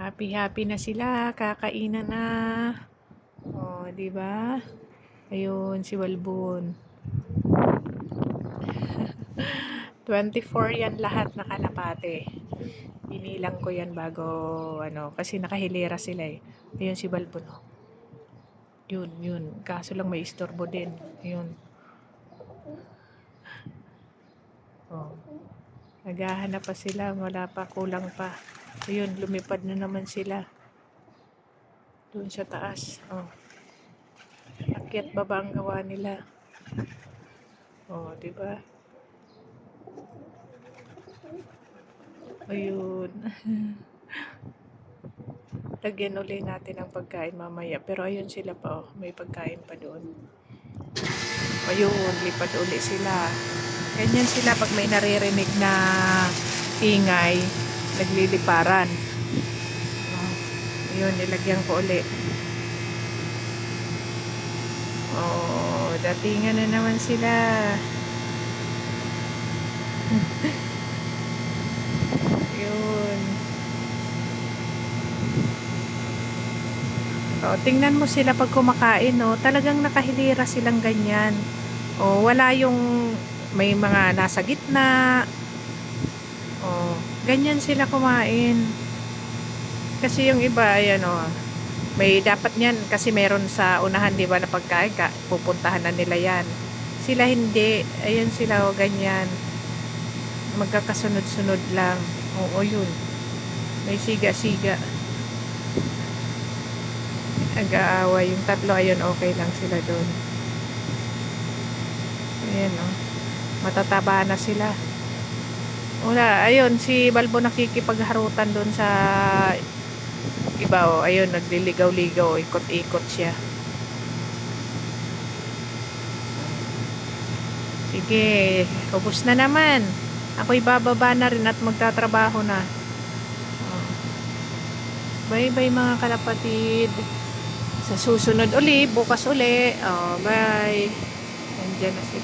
Happy happy na sila, kakainan na. Oh, 'di ba? Ayun si Walbon. 24 yan lahat na kalapate. Binilang ko yan bago ano, kasi nakahilera sila eh. Ayun si Balbon. oh. Yun, yun. Kaso lang may istorbo din. Ayun. Oh. Naghahanap pa sila, wala pa, kulang pa. Ayun, lumipad na naman sila. Doon sa taas. Oh. Akyat baba ang gawa nila. Oh, di ba? Ayun. Lagyan uli natin ang pagkain mamaya. Pero ayun sila pa, oh. May pagkain pa doon. Ayun, lipad uli sila. Ganyan sila pag may naririnig na ingay, nagliliparan. Oh, ayun, nilagyan ko uli. Oh, datingan na naman sila. Yun. Oh, tingnan mo sila pag kumakain, no? Talagang nakahilira silang ganyan. Oh, wala yung may mga nasa gitna. Oh, ganyan sila kumain. Kasi yung iba, ayan oh, may dapat niyan kasi meron sa unahan, di ba, na pagkain ka, pupuntahan na nila yan. Sila hindi. Ayan sila, oh, ganyan. Magkakasunod-sunod lang. Oo, yun. May siga-siga. Nag-aaway. Yung tatlo, ayun, okay lang sila doon. Ayan, oh. Matataba na sila. Wala, ayun, si Balbo nakikipagharutan doon sa iba, oh. Ayun, nagliligaw-ligaw. Ikot-ikot siya. Sige, ubos na naman. Ako'y bababa na rin at magtatrabaho na. Bye-bye mga kalapatid. Sa susunod uli, bukas uli. Oh, bye. Nandiyan na sila.